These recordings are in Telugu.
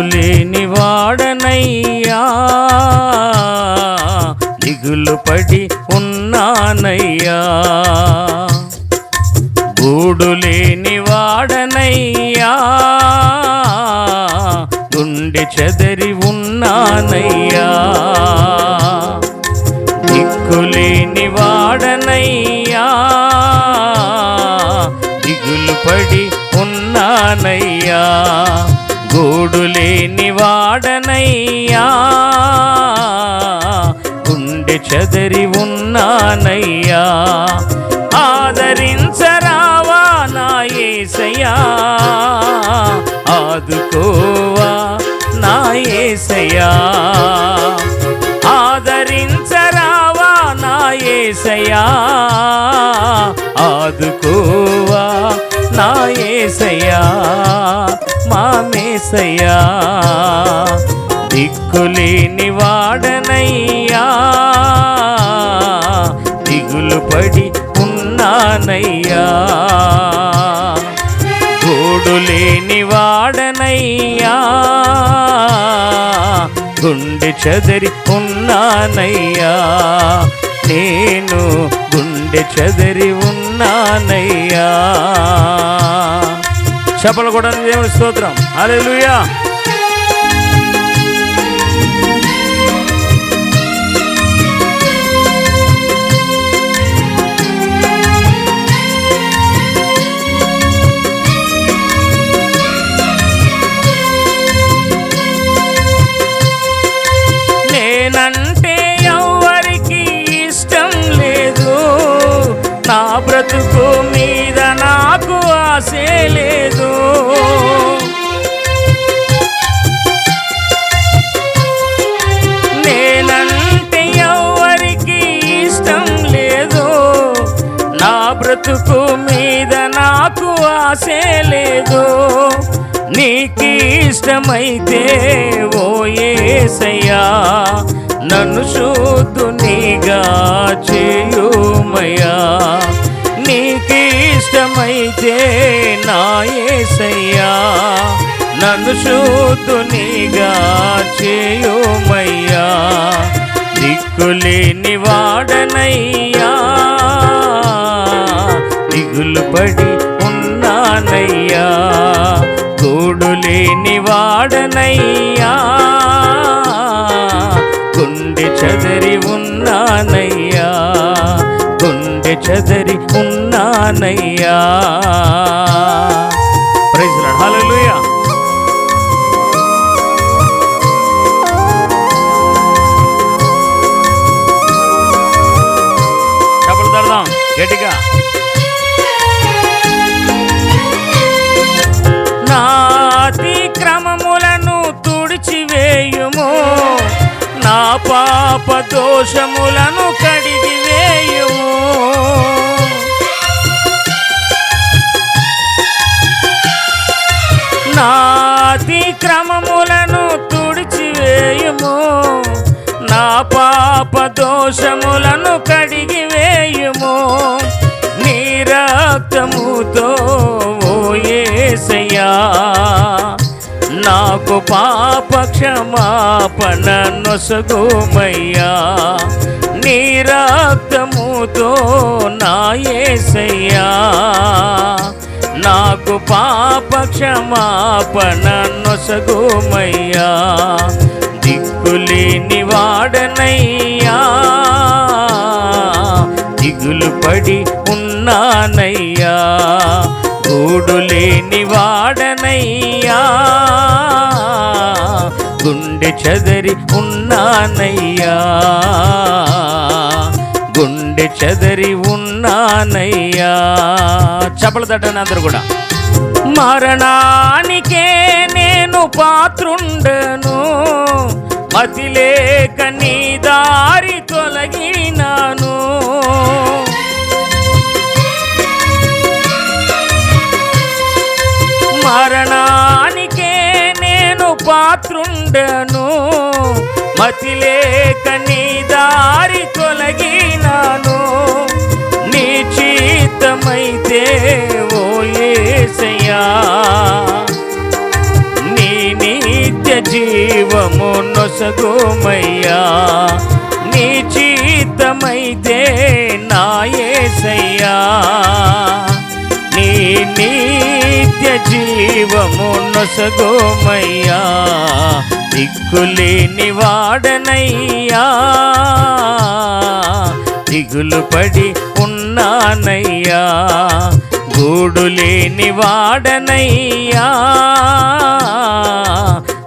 లేని వాడనయ్యా. దిగులు పడి ఉన్నానయ్యా. గూడు లేని వాడనయ్యా. గుండె చెదరి ఉన్నానయ్యా. దిక్కులేని వాడనయ్యా. దిగులు పడి ఉన్నానయ్యా. గూడులేని వాడనయ్యా. గుండె చెదరి ఉన్నానయ్యా. ఆదరించరావా నా ఏసయ్యా. ఆదుకోవా నా ఏసయ్యా. ఆదరించరావా నా ఏసయ్యా. ఆదుకోవా నా ఏసయ్యా. మేసయ్యా దిక్కులేని వాడనయ్యా. దిగులు పడి ఉన్నానయ్యా. తోడులేని వాడనయ్యా. గుండె చదరి ఉన్నానయ్యా. నేను గుండె చదరి ఉన్నానయ్యా. చెప్పలు కూడా దేవుని స్తోత్రం. హల్లెలూయా నేనంటే ఎవరికి ఇష్టం లేదు. నా బ్రతుకు బ్రతుకు మీద నాకు ఆశ లేదు. నీకు ఇష్టమైతే ఓ ఏసయ్యా నన్ను శుద్ధునిగా చేయుమయ్యా. నీకు ఇష్టమైతే నా ఏసయ్యా నన్ను శుద్ధునిగా చేయుమయ్యా. దిక్కులేని వాడనయ్యా దిగులు పడి ఉన్నానయ్యా. తోడు లేని వాడనయ్యా. గుండె చదరి ఉన్నానయ్యా. గుండె చదరి ఉన్నానయ్యా. ప్రైజ్ హల్లెలూయా గట్టిగా పాప దోషములను కడిగివేయుము నాతి క్రమములను తుడిచివేయుము నా పాప దోషములను కడిగివేయుము నీ రక్తముతో ఓ ఏసయ్యా. నాకు పాప క్షమాపణ నొసగుమయ్యా నీ రక్తముతో నాయసయ్యా నాకు పాప క్షమాపణ నొసగుమయ్యా దిక్కులేని వాడనయ్యా దిగులు పడి ఉన్నానయ్యా. గూడు లేని వాడనయ్యా గుండె చెదరి ఉన్నానయ్యా. గుండె చెదరి ఉన్నానయ్యా. చపల తట్టని అందరు కూడా. మరణానికే నేను పాత్రుండను. మతి పాత్రుండను మతి లేక నీ దారి తొలగినాను. నీ చీతమైతే ఓ యేసయ్యా నీ నిత్య జీవము నొసగోమయ్యా. నీ చీతమైతే నా యేసయ్యా నీ నిత్య జీవము నొసగోమయ్యా దిక్కులేని వాడనయ్యా దిగులు పడి ఉన్నానయ్యా గూడు లేని వాడనయ్యా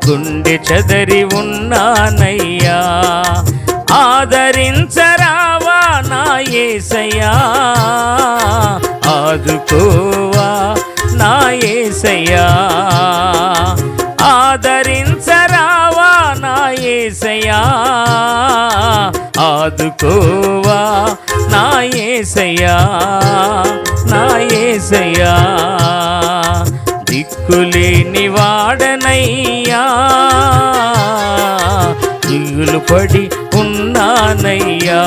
గుండె చదరి ఉన్నానయ్యా ఆదరించరావా నా ఏసయ్యా ఆదుకోవా నా ఏసయ్యా. నా ఏసయ్యా ఆదుకోవా. నా ఏసయ్యా నా ఏసయ్యా. దిక్కులేని వాడనయ్యా. దిగులు పడి ఉన్నానయ్యా.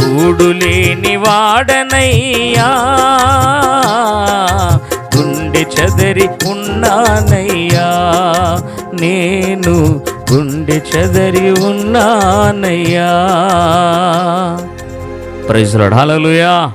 గూడు లేని వాడనయ్యా. గుండె చదరి ఉన్నానయ్యా. నేను గుండె చెదరి ఉన్నానయ్యా. Praise hallelujah.